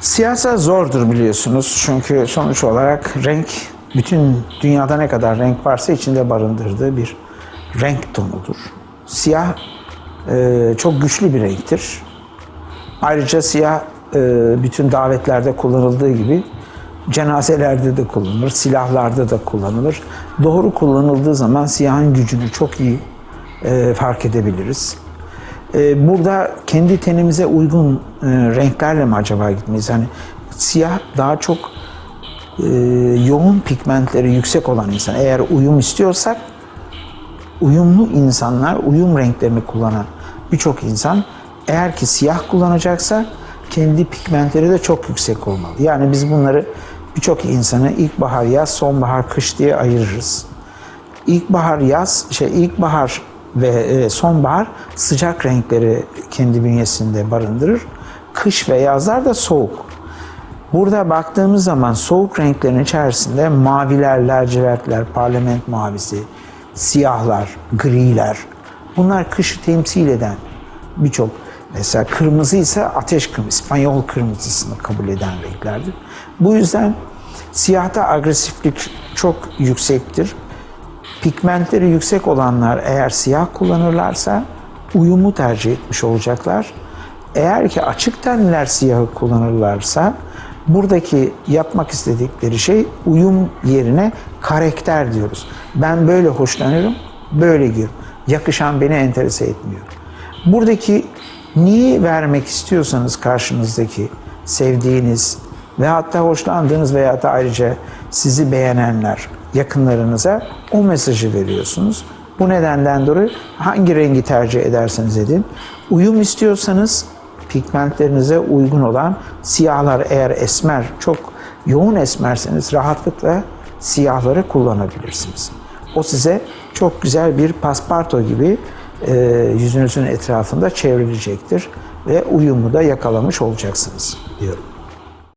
Siyasa zordur biliyorsunuz çünkü sonuç olarak renk bütün dünyada ne kadar renk varsa içinde barındırdığı bir renk tonudur. Siyah e, çok güçlü bir renktir. Ayrıca siyah e, bütün davetlerde kullanıldığı gibi cenazelerde de kullanılır, silahlarda da kullanılır. Doğru kullanıldığı zaman siyahın gücünü çok iyi e, fark edebiliriz. E, burada kendi tenimize uygun e, renklerle mi acaba gitmeyiz? Hani siyah daha çok e, yoğun pigmentleri yüksek olan insan. Eğer uyum istiyorsak uyumlu insanlar, uyum renklerini kullanan birçok insan eğer ki siyah kullanacaksa kendi pigmentleri de çok yüksek olmalı. Yani biz bunları birçok insanı ilkbahar, yaz, sonbahar, kış diye ayırırız. İlkbahar, yaz, şey ilkbahar ve e, sonbahar sıcak renkleri kendi bünyesinde barındırır. Kış ve yazlar da soğuk. Burada baktığımız zaman soğuk renklerin içerisinde maviler, lacivertler, parlament mavisi, siyahlar, griler. Bunlar kışı temsil eden birçok mesela kırmızı ise ateş kırmızı, İspanyol kırmızısını kabul eden renklerdir. Bu yüzden siyahta agresiflik çok yüksektir. Pigmentleri yüksek olanlar eğer siyah kullanırlarsa uyumu tercih etmiş olacaklar. Eğer ki açık tenliler siyahı kullanırlarsa buradaki yapmak istedikleri şey uyum yerine karakter diyoruz. Ben böyle hoşlanıyorum, böyle giyiyorum. Yakışan beni enterese etmiyor. Buradaki neyi vermek istiyorsanız karşınızdaki sevdiğiniz ve hatta hoşlandığınız veya da ayrıca sizi beğenenler, yakınlarınıza o mesajı veriyorsunuz. Bu nedenden dolayı hangi rengi tercih ederseniz edin. Uyum istiyorsanız pigmentlerinize uygun olan siyahlar eğer esmer, çok yoğun esmerseniz rahatlıkla siyahları kullanabilirsiniz. O size çok güzel bir pasparto gibi e, yüzünüzün etrafında çevrilecektir ve uyumu da yakalamış olacaksınız diyorum.